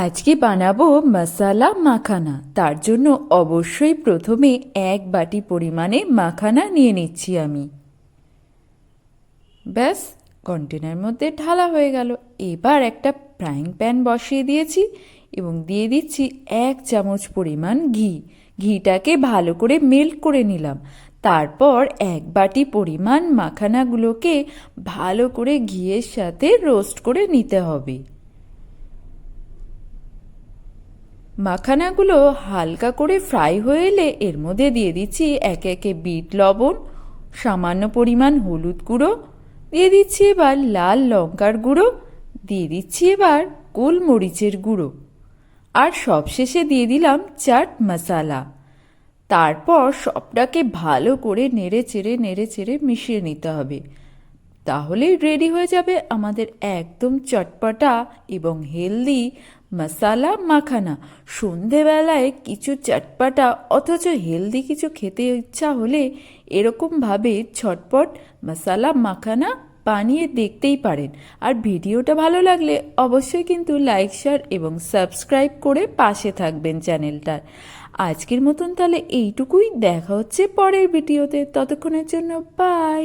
আজকে বানাবো মশালা মাখানা। তার জন্য অবশ্যই প্রথমে এক বাটি পরিমাণে মাখানা নিয়ে নিচ্ছি আমি। ব্যাস, কন্টেনার মধ্যে ঢালা হয়ে গেল। এবার একটা ফ্রাইং প্যান বসিয়ে দিয়েছি এবং দিয়ে দিচ্ছি এক চামচ পরিমাণ ঘি। ঘিটাকে ভালো করে মেল্ট করে নিলাম। তারপর এক বাটি পরিমাণ মাখানাগুলোকে ভালো করে ঘিয়ের সাথে রোস্ট করে নিতে হবে। মাখানাগুলো হালকা করে ফ্রাই হয়ে এলে এর মধ্যে দিয়ে দিচ্ছি একে একে বিট লবণ, সামান্য পরিমাণ হলুদ গুঁড়ো, দিয়ে দিচ্ছি এবার লাল লঙ্কার গুঁড়ো, দিয়ে দিচ্ছি এবার গোলমরিচের গুঁড়ো। আর সবশেষে দিয়ে দিলাম চাট মশালা। তারপর সবটাকে ভালো করে নেড়ে চেড়ে নেড়ে চেড়ে মিশিয়ে নিতে হবে। তাহলেই রেডি হয়ে যাবে আমাদের একদম চটপটা এবং হেলদি মশালা মাখানা। সন্ধেবেলায় কিছু চটপটা অথচ হেলদি কিছু খেতে ইচ্ছা হলে এরকমভাবে ছটপট মশালা মাখানা বানিয়ে দেখতেই পারেন। আর ভিডিওটা ভালো লাগলে অবশ্যই কিন্তু লাইক শেয়ার এবং সাবস্ক্রাইব করে পাশে থাকবেন চ্যানেলটার। আজকের মতন তাহলে এইটুকুই। দেখা হচ্ছে পরের ভিডিওতে। ততক্ষণের জন্য বাই